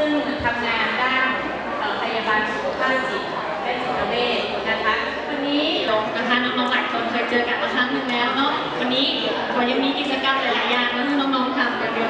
ซึ่งทำงานด้านพยาบาลสุขภาพจิตและจิตเวชนะคะวันนี้ลงนะคะน้องๆหลายคนเคยเจอกันมาครั้งหนึ่งแล้วเนาะวันนี้ก็ยังมีกิจกรรมหลายๆอย่างนะที่น้องๆทำกันเยวติ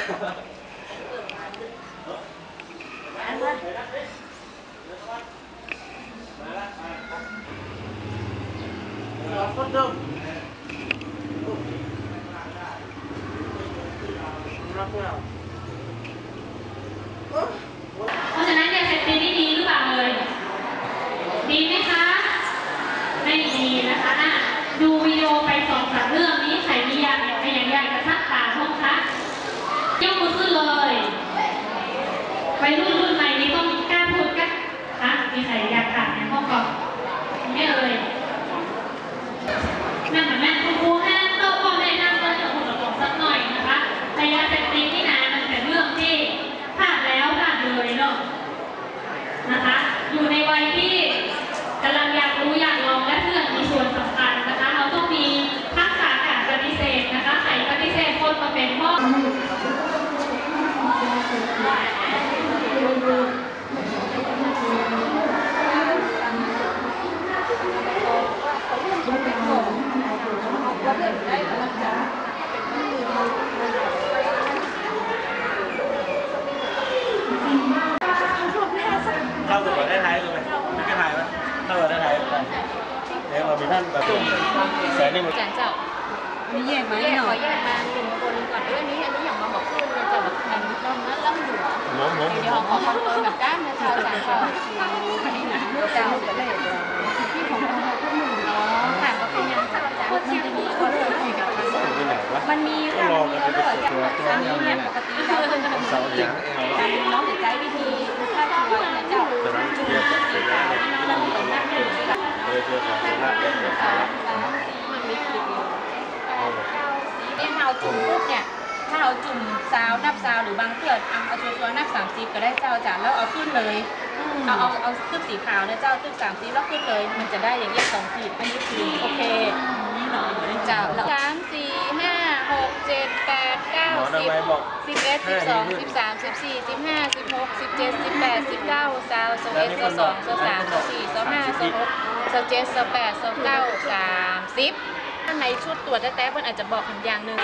เดินพูดเถอะเดินมาแม่เดียวมาล้างมาล้างคนเดิมรับเพื่อนเพราะฉะนั้นยาเสพติดนี่ดีหรือเปล่าเลยดีไหมคะ ไม่ดีนะคะอะดูวิดีโอไปสองสามเรื่องนี้ใครมีอยากอยากให้ยังอยากจะทักตาห้องคะยกมือขึ้นเลย ไปรุ่นรุ่นใหม่นี้ต้องกล้าพูดกันคะมีใครอยากถามในห้องก่อนไม่เอ่ยนั่นหมือนแม่คุณครูห้ามโต๊ะพ่อแม่นั่งเล่นกับคุณหลงสักหน่อยนะคะแต่ยาเสพติดนี่นะมันเป็นเรื่องที่พลาดแล้วพลาดเลยเนาะนะคะ อยู่ในวัยที่กำลังอยากรู้อยากลองและเพื่อนมีส่วนสำคัญนะคะ เราต้องมีทักษะการปฏิเสธนะคะใส่ปฏิเสธคนมาเป็นพ่อาตัวได้ท้ายเลยไม่กระถ่ายไหมเข้าตัวได้ท้ายเดี๋ยวเรามีท่านแบบแสนนี่มันจานเจ้ามีแยกไหมแยกหน่ขออยแยกมาหนึ่งคนก่อนเรื่องนี้อันนี้อย่างมาบอก ขึ้นเลยเจ้าแบบอันนี้ต้องนั้นล่ำอยู่หมูหมูเดี๋ยวขอคอนเฟิร์มกับด้านนะคะอาจารย์ค่ะที่ของเราพวกหนึ่งอ๋อถามว่เป็นยังเจ้าจานคนที่มีคนเลยที่ไหนวะมันมีต้องรอกันเป็นสิบตัวอันนี้เนี่ยปกติเราเป็นเสาร์ยังเอาการน้องจะใช้วิธีฆ่าตัวนะเจ้าแต่นั้นเรียกจากเป็นแล้วเนี่ยเราเป็นนักเรียนที่แบบเห็นละเอียดเลยมัน เราจุ่มซาวนับซาวหรือบางเพื่อนเอาเอาชัวร์ๆนับสามสิบก็ได้เจ้าจ้ะแล้วเอาขึ้นเลยเอาเอาเอาขึ้นสีขาวนะเจ้าขึ้นสามสิบแล้วขึ้นเลย มันจะได้อย่างเงี้ยสองขีดอันนี้คือโอเคเจ้าแล้วสามสี่ห้าหกเจ็ดแปดเก้าหมอสิทำบไมบอกสิบเอ็ดสิบสองสิบสามสิบสี่สิบห้าสิบหกสิบเจ็ดสิบแปดสิบเก้าสาวสิบเอ็ดสิบสองสิบสามสิบสี่สิบห้าสิบหกสิบเจ็ดสิบแปดสิบเก้าสามสิบถ้าในชุดตรวจแท้ๆเพื่อนอาจจะบอกคำอย่างหนึ่ง